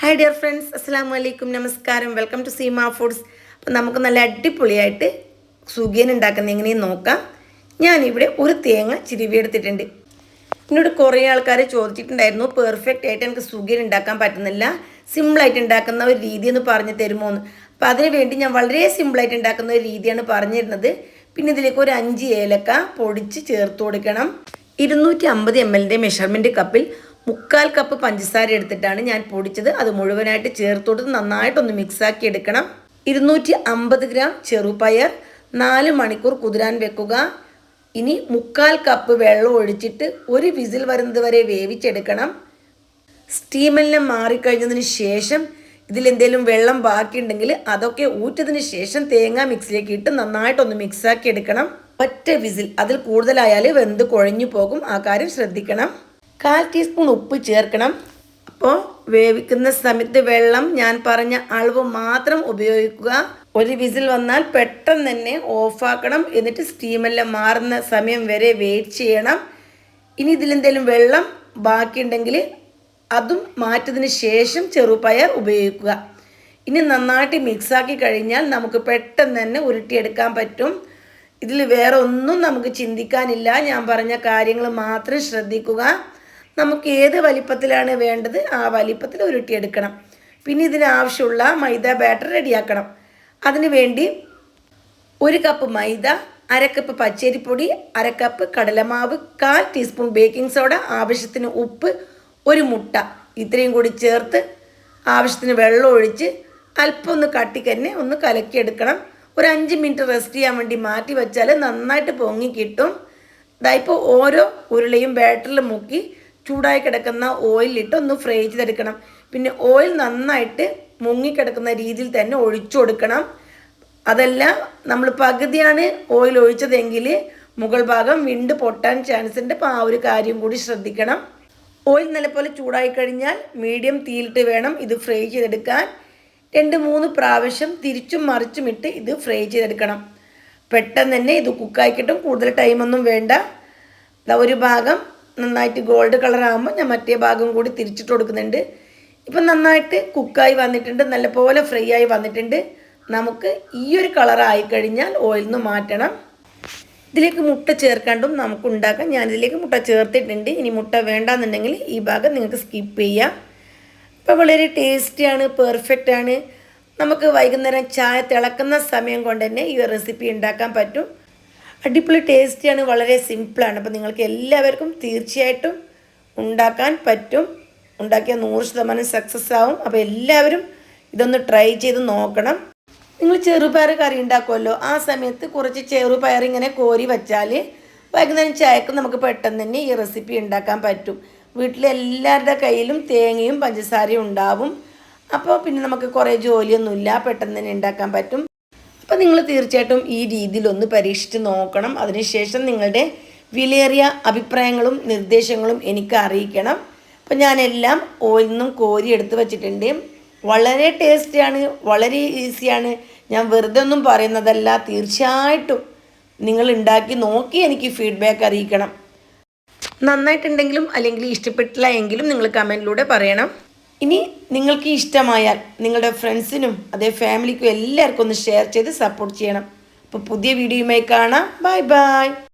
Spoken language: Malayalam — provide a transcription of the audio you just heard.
ഹായ് ഡിയർ ഫ്രണ്ട്സ് അസ്സാം വലൈക്കും നമസ്കാരം വെൽക്കം ടു സീമ ഫുഡ്സ് അപ്പം നമുക്ക് നല്ല അടിപൊളിയായിട്ട് സുഖിയൻ ഉണ്ടാക്കുന്ന എങ്ങനെയും നോക്കാം. ഞാനിവിടെ ഒരു തേങ്ങ ചിരുവി എടുത്തിട്ടുണ്ട് എന്നോട് കുറേ ആൾക്കാർ ചോദിച്ചിട്ടുണ്ടായിരുന്നു പെർഫെക്റ്റ് ആയിട്ട് എനിക്ക് സുഖിയൻ ഉണ്ടാക്കാൻ പറ്റുന്നില്ല. സിമ്പിളായിട്ട് ഉണ്ടാക്കുന്ന ഒരു രീതി എന്ന് പറഞ്ഞു തരുമോ എന്ന് അപ്പം അതിന് വേണ്ടി ഞാൻ വളരെ സിമ്പിളായിട്ട് ഉണ്ടാക്കുന്ന ഒരു രീതിയാണ് പറഞ്ഞിരുന്നത്. പിന്നെ ഇതിലേക്ക് ഒരു അഞ്ച് ഏലക്ക പൊടിച്ച് ചേർത്ത് കൊടുക്കണം. ഇരുന്നൂറ്റി അമ്പത് എം എല്ലിന്റെ മെഷർമെന്റ് കപ്പിൽ മുക്കാൽ കപ്പ് പഞ്ചസാര എടുത്തിട്ടാണ് ഞാൻ പൊടിച്ചത്. അത് മുഴുവനായിട്ട് ചേർത്ത് കൊടുത്ത് നന്നായിട്ടൊന്ന് മിക്സാക്കി എടുക്കണം. ഇരുന്നൂറ്റി അമ്പത് ഗ്രാം ചെറുപയർ നാല് മണിക്കൂർ കുതിരാൻ വെക്കുക. ഇനി മുക്കാൽ കപ്പ് വെള്ളം ഒഴിച്ചിട്ട് ഒരു വിസിൽ വരുന്നത് വരെ വേവിച്ചെടുക്കണം സ്റ്റീമെല്ലാം മാറിക്കഴിഞ്ഞതിന് ശേഷം ഇതിലെന്തെങ്കിലും വെള്ളം ബാക്കിയുണ്ടെങ്കിൽ അതൊക്കെ ഊറ്റതിന് ശേഷം തേങ്ങ മിക്സിലേക്ക് ഇട്ട് നന്നായിട്ടൊന്ന് മിക്സാക്കി എടുക്കണം. ഒറ്റ വിസിൽ അതിൽ കൂടുതലായാൽ വെന്ത് കുഴഞ്ഞു പോകും. ആ കാര്യം ശ്രദ്ധിക്കണം. കാൽ ടീസ്പൂൺ ഉപ്പ് ചേർക്കണം. അപ്പോൾ വേവിക്കുന്ന സമയത്ത് വെള്ളം ഞാൻ പറഞ്ഞ അളവ് മാത്രം ഉപയോഗിക്കുക. ഒരു വിസിൽ വന്നാൽ പെട്ടെന്ന് തന്നെ ഓഫാക്കണം. എന്നിട്ട് സ്റ്റീമെല്ലാം മാറുന്ന സമയം വരെ വെയിറ്റ് ചെയ്യണം. ഇനി ഇതിലെന്തെങ്കിലും വെള്ളം ബാക്കിയുണ്ടെങ്കിൽ അതും മാറ്റതിന് ശേഷം ചെറുപയർ ഉപയോഗിക്കുക. ഇനി നന്നായിട്ട് മിക്സാക്കി കഴിഞ്ഞാൽ നമുക്ക് പെട്ടെന്ന് തന്നെ ഉരുട്ടിയെടുക്കാൻ പറ്റും. ഇതിൽ വേറെ ഒന്നും നമുക്ക് ചിന്തിക്കാനില്ല. ഞാൻ പറഞ്ഞ കാര്യങ്ങൾ മാത്രം ശ്രദ്ധിക്കുക. നമുക്ക് ഏത് വലിപ്പത്തിലാണ് വേണ്ടത് ആ വലിപ്പത്തിൽ ഉരുട്ടിയെടുക്കണം. പിന്നെ ഇതിനാവശ്യമുള്ള മൈദ ബാറ്റർ റെഡിയാക്കണം. അതിന് വേണ്ടി ഒരു കപ്പ് മൈദ അരക്കപ്പ് കപ്പ് പച്ചരിപ്പൊടി അരക്കപ്പ് കപ്പ് കടലമാവ് കാൽ ടീസ്പൂൺ ബേക്കിംഗ് സോഡ ആവശ്യത്തിന് ഉപ്പ് ഒരു മുട്ട. ഇത്രയും കൂടി ചേർത്ത് ആവശ്യത്തിന് വെള്ളം ഒഴിച്ച് അല്പം ഒന്ന് കട്ടിക്കന്നെ ഒന്ന് കലക്കിയെടുക്കണം. ഒരു അഞ്ച് മിനിറ്റ് റെസ്റ്റ് ചെയ്യാൻ വേണ്ടി മാറ്റി വെച്ചാൽ നന്നായിട്ട് പൊങ്ങി കിട്ടും. ഇതായിപ്പോൾ ഓരോ ഉരുളയും ബാറ്ററിൽ മുക്കി ചൂടായി കിടക്കുന്ന ഓയിലിട്ട് ഒന്ന് ഫ്രൈ ചെയ്തെടുക്കണം. പിന്നെ ഓയിൽ നന്നായിട്ട് മുങ്ങിക്കിടക്കുന്ന രീതിയിൽ തന്നെ ഒഴിച്ചു കൊടുക്കണം. അതെല്ലാം നമ്മൾ പകുതിയാണ് ഓയിൽ ഒഴിച്ചതെങ്കിൽ മുകൾ ഭാഗം വിണ്ട് പൊട്ടാൻ ചാൻസ് ഉണ്ട്. അപ്പോൾ ആ ഒരു കാര്യം കൂടി ശ്രദ്ധിക്കണം. ഓയിൽ നല്ലപോലെ ചൂടായി കഴിഞ്ഞാൽ മീഡിയം തീയിലിട്ട് വേണം ഇത് ഫ്രൈ ചെയ്തെടുക്കാൻ. രണ്ട് മൂന്ന് പ്രാവശ്യം തിരിച്ചും മറിച്ചും ഇട്ട് ഇത് ഫ്രൈ ചെയ്തെടുക്കണം. പെട്ടെന്ന് തന്നെ ഇത് കുക്കായി കിട്ടും. കൂടുതൽ ടൈമൊന്നും വേണ്ട. ഒരു ഭാഗം നന്നായിട്ട് ഗോൾഡ് കളർ ആകുമ്പോൾ ഞാൻ മറ്റേ ഭാഗം കൂടി തിരിച്ചിട്ട് കൊടുക്കുന്നുണ്ട്. ഇപ്പം നന്നായിട്ട് കുക്കായി വന്നിട്ടുണ്ട് നല്ലപോലെ ഫ്രൈ ആയി വന്നിട്ടുണ്ട്. നമുക്ക് ഈ ഒരു കളർ ആയിക്കഴിഞ്ഞാൽ ഓയിൽ നിന്ന് മാറ്റണം. ഇതിലേക്ക് മുട്ട ചേർക്കാണ്ടും നമുക്ക് ഉണ്ടാക്കാം. ഞാനിതിലേക്ക് മുട്ട ചേർത്തിട്ടുണ്ട്. ഇനി മുട്ട വേണ്ടാന്നുണ്ടെങ്കിൽ ഈ ഭാഗം നിങ്ങൾക്ക് സ്കിപ്പ് ചെയ്യാം. ഇപ്പോൾ വളരെ ടേസ്റ്റിയാണ് പെർഫെക്റ്റാണ് നമുക്ക് വൈകുന്നേരം ചായ തിളക്കുന്ന സമയം കൊണ്ട് തന്നെ ഈ റെസിപ്പി ഉണ്ടാക്കാൻ പറ്റും. അടിപൊളി ടേസ്റ്റിയാണ് വളരെ സിമ്പിളാണ്. അപ്പോൾ നിങ്ങൾക്ക് എല്ലാവർക്കും തീർച്ചയായിട്ടും ഉണ്ടാക്കാൻ പറ്റും. ഉണ്ടാക്കിയ നൂറ് ശതമാനം സക്സസ് ആവും. അപ്പോൾ എല്ലാവരും ഇതൊന്ന് ട്രൈ ചെയ്ത് നോക്കണം. നിങ്ങൾ ചെറുപയർ കറി ഉണ്ടാക്കുമല്ലോ ആ സമയത്ത് കുറച്ച് ചെറുപയർ ഇങ്ങനെ കോരി വെച്ചാൽ വൈകുന്നേരം ചായക്ക് നമുക്ക് പെട്ടെന്ന് തന്നെ ഈ റെസിപ്പി ഉണ്ടാക്കാൻ പറ്റും. വീട്ടിലെ എല്ലാവരുടെ കയ്യിലും തേങ്ങയും പഞ്ചസാരയും ഉണ്ടാവും. അപ്പോൾ പിന്നെ നമുക്ക് കുറേ ജോലിയൊന്നുമില്ല പെട്ടെന്ന് തന്നെ ഉണ്ടാക്കാൻ പറ്റും. അപ്പോൾ നിങ്ങൾ തീർച്ചയായിട്ടും ഈ രീതിയിലൊന്ന് പരീക്ഷിച്ച് നോക്കണം. അതിനുശേഷം നിങ്ങളുടെ വിലയേറിയ അഭിപ്രായങ്ങളും നിർദ്ദേശങ്ങളും എനിക്ക് അറിയിക്കണം. അപ്പം ഞാനെല്ലാം ഓയിൽ നിന്നും കോരി എടുത്ത് വച്ചിട്ടുണ്ട്. വളരെ ടേസ്റ്റിയാണ് വളരെ ഈസിയാണ് ഞാൻ വെറുതെ ഒന്നും പറയുന്നതല്ല. തീർച്ചയായിട്ടും നിങ്ങൾ ഉണ്ടാക്കി നോക്കി എനിക്ക് ഫീഡ്ബാക്ക് അറിയിക്കണം. നന്നായിട്ടുണ്ടെങ്കിലും അല്ലെങ്കിൽ ഇഷ്ടപ്പെട്ടില്ല എങ്കിലും നിങ്ങൾ കമന്റിലൂടെ പറയണം. ഇനി നിങ്ങൾക്ക് ഇഷ്ടമായാൽ നിങ്ങളുടെ ഫ്രണ്ട്സിനും അതേ ഫാമിലിക്കും എല്ലാവർക്കും ഒന്ന് ഷെയർ ചെയ്ത് സപ്പോർട്ട് ചെയ്യണം. അപ്പോൾ പുതിയ വീഡിയോയുമായി കാണാം. Bye bye